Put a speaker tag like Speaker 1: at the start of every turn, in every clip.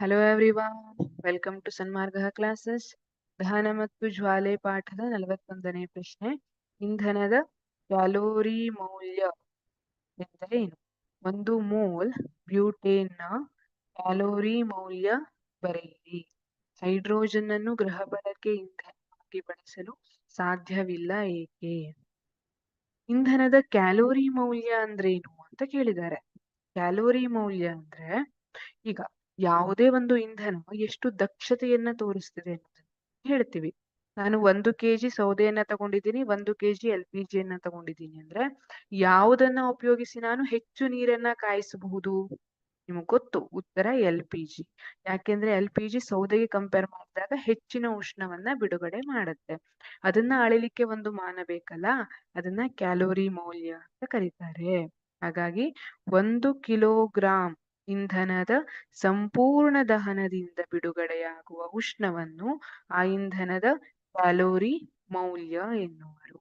Speaker 1: Hello everyone welcome to Sanmarga classes ದಹನ ಮತ್ತು ಜ್ವಾಲೆ ಪಾಠದ ನಲವತ್ತೊಂದನೇ ಪ್ರಶ್ನೆ. ಇಂಧನದ ಕ್ಯಾಲೋರಿ ಮೌಲ್ಯ ಎಂದರೇನು ಒಂದು ಮೋಲ್ ಬ್ಯೂಟೇನ್ನ ಕ್ಯಾಲೋರಿ ಮೌಲ್ಯ ಬರೆಯಿರಿ. ಹೈಡ್ರೋಜನ್ ಅನ್ನು ಗೃಹ ಬಳಕೆ ಇಂಧನವಾಗಿ ಬಳಸಲು ಸಾಧ್ಯವಿಲ್ಲ ಏಕೆ? ಇಂಧನದ ಕ್ಯಾಲೋರಿ ಮೌಲ್ಯ ಅಂದ್ರೇನು ಅಂತ ಕೇಳಿದ್ದಾರೆ. ಕ್ಯಾಲೋರಿ ಮೌಲ್ಯ ಅಂದ್ರೆ ಈಗ ಯಾವುದೇ ಒಂದು ಇಂಧನ ಎಷ್ಟು ದಕ್ಷತೆಯನ್ನ ತೋರಿಸ್ತಿದೆ ಅಂತ ಹೇಳ್ತೀವಿ. ನಾನು ಒಂದು ಕೆಜಿ ಸೌದೆಯನ್ನ ತಗೊಂಡಿದ್ದೀನಿ, ಒಂದು ಕೆಜಿ ಎಲ್ ಪಿ ಜಿಯನ್ನ ತಗೊಂಡಿದ್ದೀನಿ ಅಂದ್ರೆ ಯಾವುದನ್ನ ಉಪಯೋಗಿಸಿ ನಾನು ಹೆಚ್ಚು ನೀರನ್ನ ಕಾಯಿಸಬಹುದು? ನಿಮಗ್ ಗೊತ್ತು, ಉತ್ತರ ಎಲ್ ಪಿ ಜಿ. ಯಾಕೆಂದ್ರೆ ಎಲ್ ಪಿ ಜಿ ಸೌದೆಗೆ ಕಂಪೇರ್ ಮಾಡಿದಾಗ ಹೆಚ್ಚಿನ ಉಷ್ಣವನ್ನ ಬಿಡುಗಡೆ ಮಾಡುತ್ತೆ. ಅದನ್ನ ಅಳಿಲಿಕ್ಕೆ ಒಂದು ಮಾನ ಬೇಕಲ್ಲ, ಅದನ್ನ ಕ್ಯಾಲೋರಿ ಮೌಲ್ಯ ಅಂತ ಕರೀತಾರೆ. ಹಾಗಾಗಿ ಒಂದು ಕಿಲೋಗ್ರಾಂ ಇಂಧನದ ಸಂಪೂರ್ಣ ದಹನದಿಂದ ಬಿಡುಗಡೆಯಾಗುವ ಉಷ್ಣವನ್ನು ಆ ಇಂಧನದ ಕ್ಯಾಲೋರಿ ಮೌಲ್ಯ ಎನ್ನುವರು.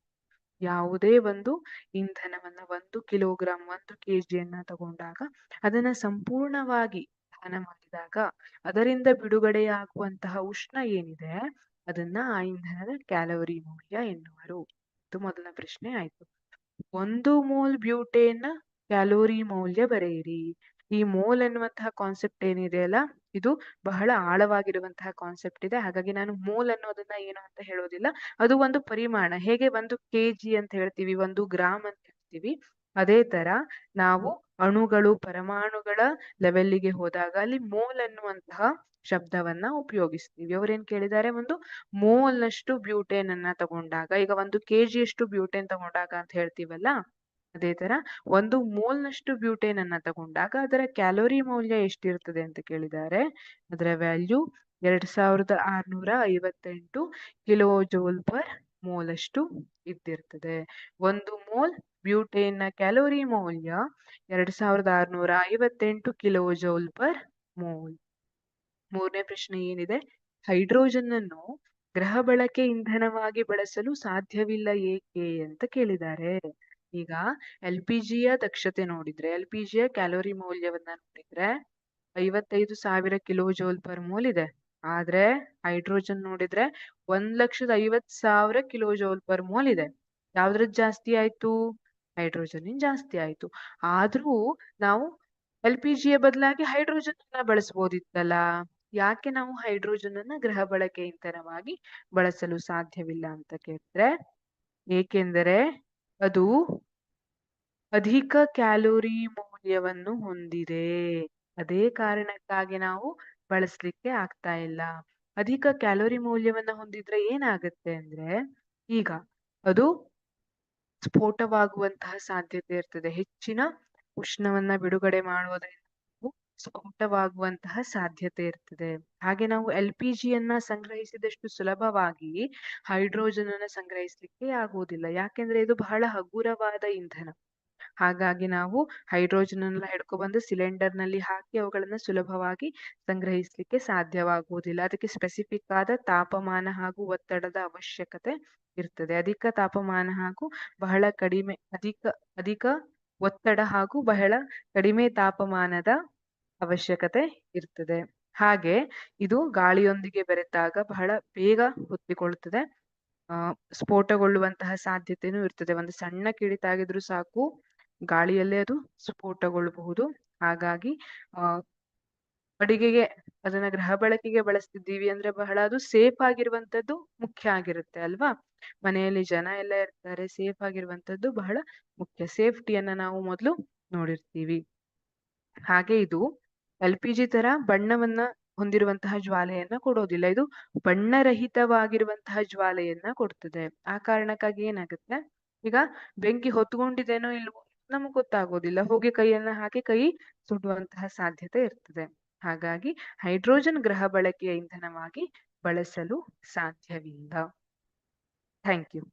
Speaker 1: ಯಾವುದೇ ಒಂದು ಇಂಧನವನ್ನ ಒಂದು ಕಿಲೋಗ್ರಾಂ, ಒಂದು ಕೆಜಿಯನ್ನ ತಗೊಂಡಾಗ ಅದನ್ನ ಸಂಪೂರ್ಣವಾಗಿ ದಹನ ಮಾಡಿದಾಗ ಅದರಿಂದ ಬಿಡುಗಡೆಯಾಗುವಂತಹ ಉಷ್ಣ ಏನಿದೆ, ಅದನ್ನ ಆ ಇಂಧನದ ಕ್ಯಾಲೋರಿ ಮೌಲ್ಯ ಎನ್ನುವರು. ಇದು ಮೊದಲ ಪ್ರಶ್ನೆ ಆಯ್ತು. ಒಂದು ಮೋಲ್ ಬ್ಯೂಟೇನ್ ಕ್ಯಾಲೋರಿ ಮೌಲ್ಯ ಬರೆಯಿರಿ. ಈ ಮೋಲ್ ಎನ್ನುವಂತಹ ಕಾನ್ಸೆಪ್ಟ್ ಏನಿದೆ ಅಲ್ಲ, ಇದು ಬಹಳ ಆಳವಾಗಿರುವಂತಹ ಕಾನ್ಸೆಪ್ಟ್ ಇದೆ. ಹಾಗಾಗಿ ನಾನು ಮೋಲ್ ಅನ್ನೋದನ್ನ ಏನು ಅಂತ ಹೇಳೋದಿಲ್ಲ. ಅದು ಒಂದು ಪರಿಮಾಣ. ಹೇಗೆ ಒಂದು ಕೆಜಿ ಅಂತ ಹೇಳ್ತೀವಿ, ಒಂದು ಗ್ರಾಮ್ ಅಂತ ಹೇಳ್ತೀವಿ. ಅದೇ ತರ ನಾವು ಅಣುಗಳು, ಪರಮಾಣುಗಳ ಲೆವೆಲ್ಲಿಗೆ ಹೋದಾಗ ಅಲ್ಲಿ ಮೋಲ್ ಅನ್ನುವಂತಹ ಶಬ್ದವನ್ನ ಉಪಯೋಗಿಸ್ತೀವಿ. ಅವ್ರೇನ್ ಕೇಳಿದ್ದಾರೆ? ಒಂದು ಮೋಲ್ ನಷ್ಟು ಬ್ಯೂಟೇನ್ ಅನ್ನ ತಗೊಂಡಾಗ, ಈಗ ಒಂದು ಕೆಜಿ ಅಷ್ಟು ಬ್ಯೂಟೇನ್ ತಗೊಂಡಾಗ ಅಂತ ಹೇಳ್ತೀವಲ್ಲ ಅದೇ ತರ ಒಂದು ಮೋಲ್ ನಷ್ಟು ಬ್ಯೂಟೇನ್ ಅನ್ನ ತಗೊಂಡಾಗ ಅದರ ಕ್ಯಾಲೋರಿ ಮೌಲ್ಯ ಎಷ್ಟಿರ್ತದೆ ಅಂತ ಕೇಳಿದ್ದಾರೆ ಅದರ ವ್ಯಾಲ್ಯೂ ಎರಡ್ ಸಾವಿರದ ಆರ್ನೂರ ಐವತ್ತೆಂಟು ಕಿಲೋ ಜೋಲ್ ಪರ್ ಮೋಲ್ ಅಷ್ಟು ಇದ್ದಿರ್ತದೆ. ಒಂದು ಮೋಲ್ ಬ್ಯೂಟೇನ್ನ ಕ್ಯಾಲೋರಿ ಮೌಲ್ಯ ಎರಡ್ ಸಾವಿರದ ಆರ್ನೂರ ಐವತ್ತೆಂಟು ಕಿಲೋ ಜೋಲ್ ಪರ್ ಮೋಲ್. ಮೂರನೇ ಪ್ರಶ್ನೆ ಏನಿದೆ? ಹೈಡ್ರೋಜನ್ ಅನ್ನು ಗ್ರಹ ಬಳಕೆ ಇಂಧನವಾಗಿ ಬಳಸಲು ಸಾಧ್ಯವಿಲ್ಲ ಏಕೆ ಅಂತ ಕೇಳಿದ್ದಾರೆ ಈಗ ಎಲ್ ಪಿ ಜಿಯ ದಕ್ಷತೆ ನೋಡಿದ್ರೆ ಎಲ್ ಪಿ ಜಿಯ ಕ್ಯಾಲೋರಿ ಮೌಲ್ಯವನ್ನ ನೋಡಿದ್ರೆ ಐವತ್ತೈದು ಸಾವಿರ ಕಿಲೋ ಜೋಲ್ ಪರ್ ಮೋಲ್ ಇದೆ. ಆದ್ರೆ ಹೈಡ್ರೋಜನ್ ನೋಡಿದ್ರೆ ಒಂದ್ ಲಕ್ಷದ ಐವತ್ ಸಾವಿರ ಕಿಲೋ ಜೋಲ್ ಪರ್ ಮೋಲ್ ಇದೆ. ಯಾವ್ದ್ರದ್ ಜಾಸ್ತಿ ಆಯ್ತು? ಹೈಡ್ರೋಜನ್ ಜಾಸ್ತಿ ಆಯ್ತು. ಆದ್ರೂ ನಾವು ಎಲ್ ಪಿ ಜಿಯ ಬದಲಾಗಿ ಹೈಡ್ರೋಜನ್ ಅನ್ನ ಬಳಸಬಹುದಿತ್ತಲ್ಲ ಯಾಕೆ ನಾವು ಹೈಡ್ರೋಜನ್ ಅನ್ನ ಗೃಹ ಬಳಕೆ ಇಂಧನವಾಗಿ ಬಳಸಲು ಸಾಧ್ಯವಿಲ್ಲ ಅಂತ ಕೇಳಿದ್ರೆ, ಏಕೆಂದರೆ ಅದು ಅಧಿಕ ಕ್ಯಾಲೋರಿ ಮೌಲ್ಯವನ್ನು ಹೊಂದಿದೆ. ಅದೇ ಕಾರಣಕ್ಕಾಗಿ ನಾವು ಬಳಸ್ಲಿಕ್ಕೆ ಆಗ್ತಾ ಇಲ್ಲ. ಅಧಿಕ ಕ್ಯಾಲೋರಿ ಮೌಲ್ಯವನ್ನ ಹೊಂದಿದ್ರೆ ಏನಾಗುತ್ತೆ ಅಂದ್ರೆ, ಈಗ ಅದು ಸ್ಫೋಟವಾಗುವಂತಹ ಸಾಧ್ಯತೆ ಇರ್ತದೆ. ಹೆಚ್ಚಿನ ಉಷ್ಣವನ್ನ ಬಿಡುಗಡೆ ಮಾಡುವುದರಿಂದ ಸ್ಫೋಟವಾಗುವಂತಹ ಸಾಧ್ಯತೆ ಇರ್ತದೆ. ಹಾಗೆ ನಾವು ಎಲ್ ಪಿ ಜಿಯನ್ನ ಸಂಗ್ರಹಿಸಿದಷ್ಟು ಸುಲಭವಾಗಿ ಹೈಡ್ರೋಜನ್ ಅನ್ನ ಸಂಗ್ರಹಿಸ್ಲಿಕ್ಕೆ ಆಗುವುದಿಲ್ಲ. ಯಾಕೆಂದ್ರೆ ಇದು ಬಹಳ ಹಗುರವಾದ ಇಂಧನ. ಹಾಗಾಗಿ ನಾವು ಹೈಡ್ರೋಜನ್ ಎಲ್ಲ ಹಿಡ್ಕೊಬಂದು ಸಿಲಿಂಡರ್ನಲ್ಲಿ ಹಾಕಿ ಅವುಗಳನ್ನ ಸುಲಭವಾಗಿ ಸಂಗ್ರಹಿಸ್ಲಿಕ್ಕೆ ಸಾಧ್ಯವಾಗುವುದಿಲ್ಲ. ಅದಕ್ಕೆ ಸ್ಪೆಸಿಫಿಕ್ ಆದ ತಾಪಮಾನ ಹಾಗೂ ಒತ್ತಡದ ಅವಶ್ಯಕತೆ ಇರ್ತದೆ. ಅಧಿಕ ತಾಪಮಾನ ಹಾಗೂ ಬಹಳ ಕಡಿಮೆ, ಅಧಿಕ ಅಧಿಕ ಒತ್ತಡ ಹಾಗೂ ಬಹಳ ಕಡಿಮೆ ತಾಪಮಾನದ ಅವಶ್ಯಕತೆ ಇರ್ತದೆ. ಹಾಗೆ ಇದು ಗಾಳಿಯೊಂದಿಗೆ ಬೆರೆತಾಗ ಬಹಳ ಬೇಗ ಹೊತ್ತಿಕೊಳ್ಳುತ್ತದೆ. ಆ, ಸ್ಫೋಟಗೊಳ್ಳುವಂತಹ ಸಾಧ್ಯತೆನೂ ಇರ್ತದೆ. ಒಂದು ಸಣ್ಣ ಕಿಡಿತಾಗಿದ್ರು ಸಾಕು ಗಾಳಿಯಲ್ಲೇ ಅದು ಸ್ಫೋಟಗೊಳ್ಳಬಹುದು. ಹಾಗಾಗಿ, ಆ, ಅಡಿಗೆಗೆ, ಅದನ್ನ ಗೃಹ ಬಳಕೆಗೆ ಬಳಸ್ತಿದ್ದೀವಿ ಅಂದ್ರೆ ಬಹಳ ಅದು ಸೇಫ್ ಆಗಿರುವಂತದ್ದು ಮುಖ್ಯ ಆಗಿರುತ್ತೆ ಅಲ್ವಾ? ಮನೆಯಲ್ಲಿ ಜನ ಎಲ್ಲ ಇರ್ತಾರೆ, ಸೇಫ್ ಆಗಿರುವಂತದ್ದು ಬಹಳ ಮುಖ್ಯ. ಸೇಫ್ಟಿಯನ್ನ ನಾವು ಮೊದಲು ನೋಡಿರ್ತೀವಿ. ಹಾಗೆ ಇದು ಎಲ್ ಪಿ ಜಿ ತರ ಬಣ್ಣವನ್ನ ಹೊಂದಿರುವಂತಹ ಜ್ವಾಲೆಯನ್ನ ಕೊಡೋದಿಲ್ಲ. ಇದು ಬಣ್ಣರಹಿತವಾಗಿರುವಂತಹ ಜ್ವಾಲೆಯನ್ನ ಕೊಡ್ತದೆ. ಆ ಕಾರಣಕ್ಕಾಗಿ ಏನಾಗುತ್ತೆ? ಈಗ ಬೆಂಕಿ ಹೊತ್ಕೊಂಡಿದೇನೋ ಇಲ್ವೋ ನಮಗ್ ಗೊತ್ತಾಗೋದಿಲ್ಲ. ಹೋಗಿ ಕೈಯನ್ನ ಹಾಕಿ ಕೈ ಸುಡುವಂತಹ ಸಾಧ್ಯತೆ ಇರ್ತದೆ. ಹಾಗಾಗಿ ಹೈಡ್ರೋಜನ್ ಗ್ರಹ ಬಳಕೆಯ ಇಂಧನವಾಗಿ ಬಳಸಲು ಸಾಧ್ಯವಿಲ್ಲ. Thank you.